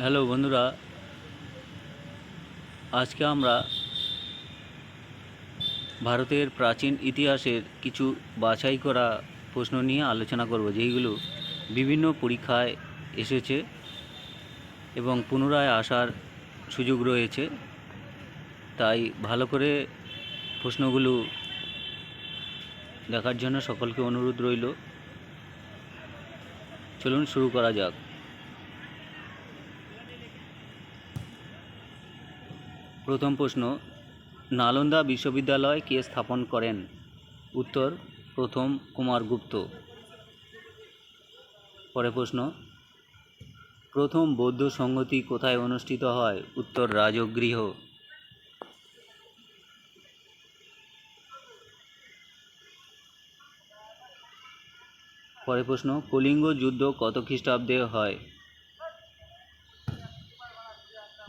Hello বন্ধুরা, আজকে আমরা ভারতের প্রাচীন ইতিহাসের কিছু বাছাই করা প্রশ্ন নিয়ে আলোচনা করব, যেইগুলো বিভিন্ন পরীক্ষায় এসেছে এবং পুনরায় আসার সুযোগ রয়েছে। তাই ভালো করে প্রশ্নগুলো দেখার জন্য সকলকে অনুরোধ রইল। চলুন শুরু করা যাক। প্রথম প্রশ্ন, নালন্দা বিশ্ববিদ্যালয় কে স্থাপন করেন? উত্তর, প্রথম কুমারগুপ্ত পরের প্রশ্ন, প্রথম বৌদ্ধ সংগতি কোথায় অনুষ্ঠিত হয়? উত্তর, রাজগৃহ। পরের প্রশ্ন, কলিঙ্গ যুদ্ধ কত খ্রিস্টাব্দে হয়?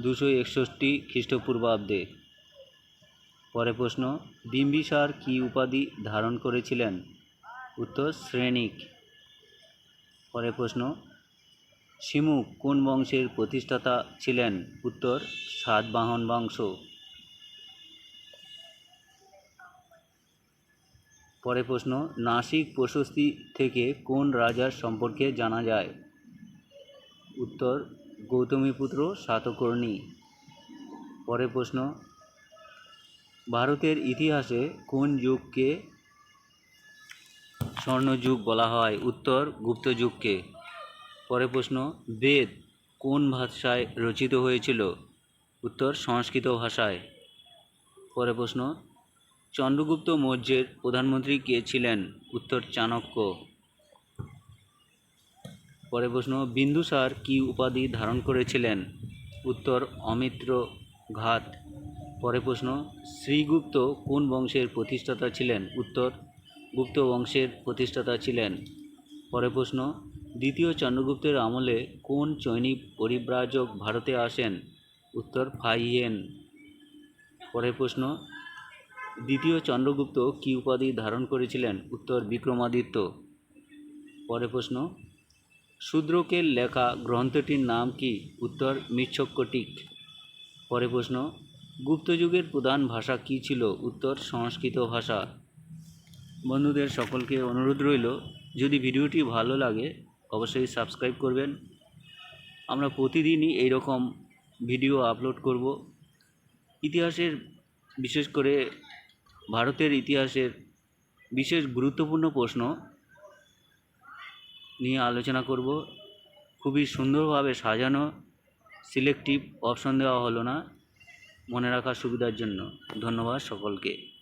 দুশো একষট্টি খ্রিস্টপূর্বাব্দে। পরে প্রশ্ন বিম্বিসার কী উপাধি ধারণ করেছিলেন? উত্তর, শ্রেণিক। পরে প্রশ্ন শিমুক কোন বংশের প্রতিষ্ঠাতা ছিলেন? উত্তর, সাতবাহন বংশ। পরে প্রশ্ন, নাসিক প্রশস্তি থেকে কোন রাজার সম্পর্কে জানা যায়? উত্তর গৌতমীপুত্র সাতকর্ণী। পরের প্রশ্ন, ভারতের ইতিহাসে কোন যুগকে স্বর্ণযুগ বলা হয়? উত্তর, গুপ্ত যুগকে। পরের প্রশ্ন, বেদ কোন ভাষায় রচিত হয়েছিল? উত্তর, সংস্কৃত ভাষায়। পরের প্রশ্ন, চন্দ্রগুপ্ত মৌর্যের প্রধানমন্ত্রী কে ছিলেন? উত্তর, চাণক্য। পরের প্রশ্ন বিন্দুসার কী উপাধি ধারণ করেছিলেন? উত্তর, অমিত্র ঘাত। পরের প্রশ্ন, শ্রীগুপ্ত কোন বংশের প্রতিষ্ঠাতা ছিলেন? উত্তর, গুপ্ত বংশের প্রতিষ্ঠাতা ছিলেন। পরের প্রশ্ন, দ্বিতীয় চন্দ্রগুপ্তের আমলে কোন চৈনিক পরিব্রাজক ভারতে আসেন? উত্তর, ফাইয়েন। পরের প্রশ্ন, দ্বিতীয় চন্দ্রগুপ্ত কী উপাধি ধারণ করেছিলেন? উত্তর, বিক্রমাদিত্য। পরের প্রশ্ন শূদ্রকের লেখা গ্রন্থটির নাম কি? উত্তর মৃচ্ছকটিক পরে প্রশ্ন গুপ্তযুগের প্রধান ভাষা কী ছিল? উত্তর, সংস্কৃত ভাষা। বন্ধুদের সকলকে অনুরোধ রইল, যদি ভিডিওটি ভালো লাগে, অবশ্যই সাবস্ক্রাইব করবেন। আমরা প্রতিদিনই এই রকম ভিডিও আপলোড করব। ইতিহাসের, বিশেষ করে ভারতের ইতিহাসের বিশেষ গুরুত্বপূর্ণ প্রশ্ন নিয়ে আলোচনা করব। খুবই সুন্দরভাবে সাজানো সিলেক্টিভ অপশন দেওয়া হলো না। মনে রাখার সুবিধার জন্য। ধন্যবাদ সকলকে।